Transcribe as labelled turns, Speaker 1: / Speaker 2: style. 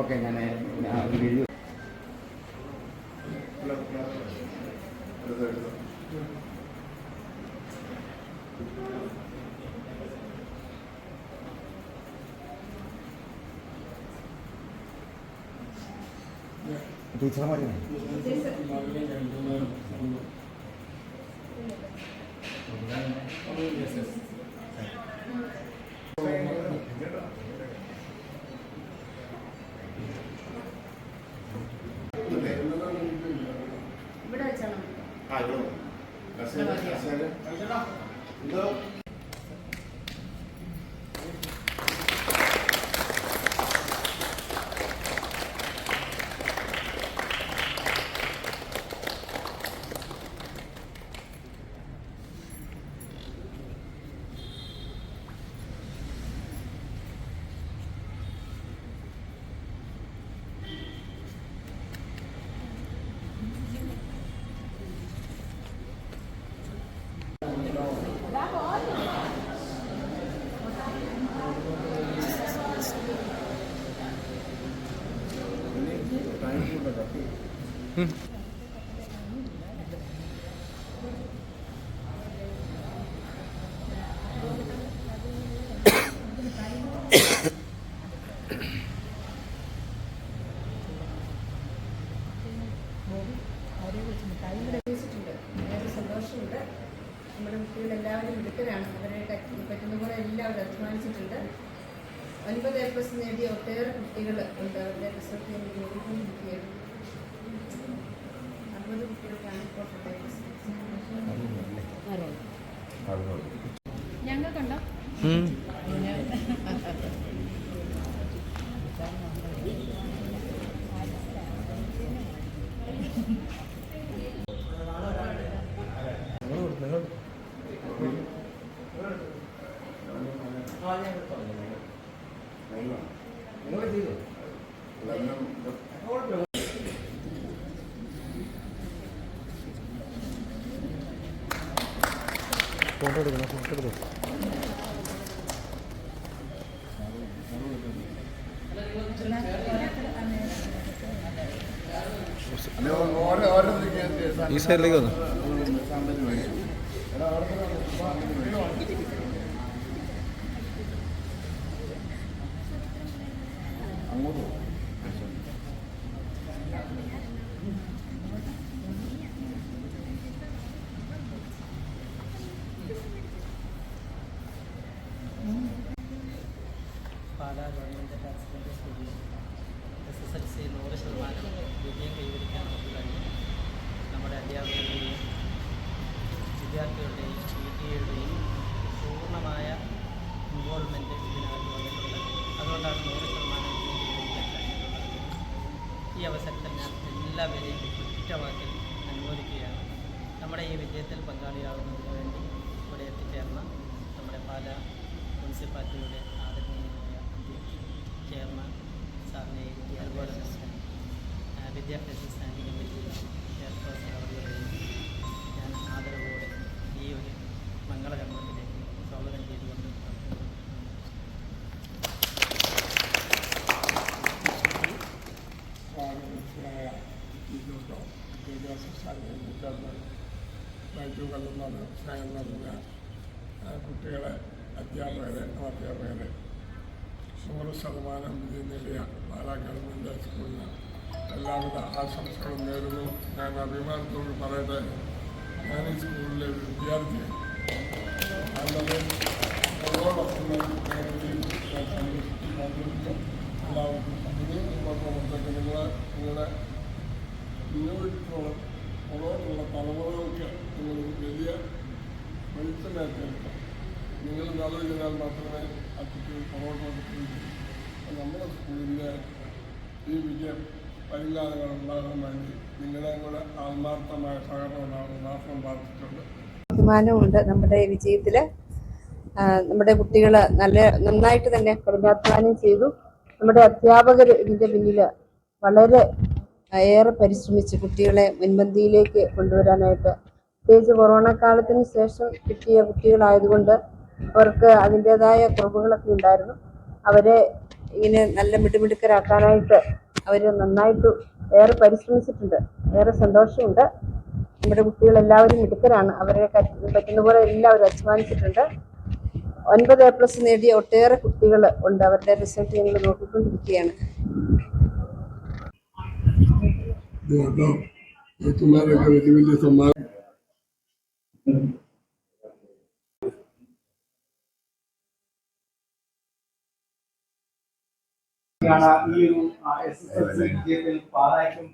Speaker 1: Okay. ഞാൻ video ടീച്ചർമാരെ.
Speaker 2: ഇവിടെ വെച്ചാണ്
Speaker 3: ആ ഇവിടെ വന്നു.
Speaker 2: സന്തോഷമുണ്ട് നമ്മുടെ കുട്ടികൾ എല്ലാവരും മിടുക്കരാണ് അവരെ പറ്റുന്ന പോലെ എല്ലാവരും അധ്വാനിച്ചിട്ടുണ്ട് ഒൻപത് എ പ്ലസ് നേടിയ ഒട്ടേറെ കുട്ടികൾ ഉണ്ട്. അവരുടെ റിസൾട്ട് ഞാൻ നോക്കിക്കൊണ്ടിരിക്കുകയാണ്. അറുപത് കുട്ടികൾക്കാണ് ഇപ്പോൾ എ പ്ലസ്
Speaker 1: ഈ സൈഡിലേക്ക് വന്നോ.
Speaker 3: പോ.
Speaker 4: പാലാ ഗവൺമെന്റ് സെക്കൻഡറി സ്കൂളിൽ എസ് എസ് എൽ സി നൂറ് ശതമാനം നമ്മുടെ അധ്യാപകരുടെയും വിദ്യാർത്ഥികളുടെയും എല്ലാവരെയും ഒറ്റവാക്കിൽ അനുമോദിക്കുകയാണ്. നമ്മുടെ ഈ വിജയത്തിൽ പങ്കാളിയാകുന്നതിന് വേണ്ടി ഇവിടെ എത്തിച്ചേർന്ന നമ്മുടെ പാല മുനിസിപ്പാലിറ്റിയുടെ ആദരണീയമായ ചെയർമാൻ സാറിനെ അതുപോലെ തന്നെ വിദ്യാഭ്യാസ
Speaker 5: നൽകുക കുട്ടികളെ അധ്യാപകരെ അധ്യാപകരെ നൂറ് ശതമാനം വിജയം നേടിയ പാലാ ഗവൺമെന്റ് സ്കൂളിന് എല്ലാവിധ ആശംസകളും നേരുന്നു. ഞാൻ അഭിമാനത്തോട് പറയട്ടെ ഞാൻ ഈ സ്കൂളിലെ ഒരു വിദ്യാർത്ഥിയാണ് നല്ലത് അതോടൊപ്പം എല്ലാവർക്കും കൊണ്ടൊക്കെ നിങ്ങൾ നിങ്ങളുടെ നിയോഗിച്ചോളം പുറകോട്ടുള്ള തലമുറകൾക്ക് നിങ്ങൾ വലിയ വെളിച്ചമേറ്റെടുക്കാം നിങ്ങൾ നല്ലത് ചെയ്താൽ മാത്രമേ ആ കുട്ടികൾ പുറകോട്ട് വന്നിട്ടുള്ളൂ നമ്മുടെ സ്കൂളിന്റെ ഈ വിജയം പരിഹാരങ്ങൾ ഉണ്ടാകാൻ വേണ്ടി നിങ്ങളുടെ കൂടെ ആത്മാർത്ഥമായ സഹകരണമാണ് മാത്രം പ്രാർത്ഥിച്ചിട്ടുണ്ട്
Speaker 2: അഭിമാനമുണ്ട് നമ്മുടെ വിജയത്തിൽ നമ്മുടെ കുട്ടികൾ നല്ല നന്നായിട്ട് തന്നെ കഠിനാധ്വാനം ചെയ്തു. നമ്മുടെ അധ്യാപകർ ഇതിന്റെ പിന്നിൽ വളരെ ഏറെ പരിശ്രമിച്ച് കുട്ടികളെ മുൻപന്തിയിലേക്ക് കൊണ്ടുവരാനായിട്ട് പ്രത്യേകിച്ച് കൊറോണ കാലത്തിന് ശേഷം കിട്ടിയ കുട്ടികളായതുകൊണ്ട് അവർക്ക് അതിന്റെതായ കുറവുകളൊക്കെ ഉണ്ടായിരുന്നു. അവരെ ഇങ്ങനെ നല്ല മിടുമിടുക്കരാക്കാനായിട്ട് അവർ നന്നായിട്ട് ഏറെ പരിശ്രമിച്ചിട്ടുണ്ട്. ഏറെ സന്തോഷമുണ്ട്. നമ്മുടെ കുട്ടികളെല്ലാവരും മിടുക്കരാണ്. അവരെ പറ്റുന്ന പോലെ എല്ലാവരും അധ്വാനിച്ചിട്ടുണ്ട്. ഒൻപത് എ പ്ലസ് നേടിയ ഒട്ടേറെ കുട്ടികൾ ഉണ്ട്. അവരുടെ റിസൾട്ട് ഞങ്ങൾ നോക്കിക്കൊണ്ടിരിക്കുകയാണ്.
Speaker 5: ഏറ്റുമാരൊക്കെ വലിയ വലിയ സമ്മാനം
Speaker 6: ഈ ഒരു എസ് എസ് എൽ സി വിജയത്തിൽ പാലായ്ക്കും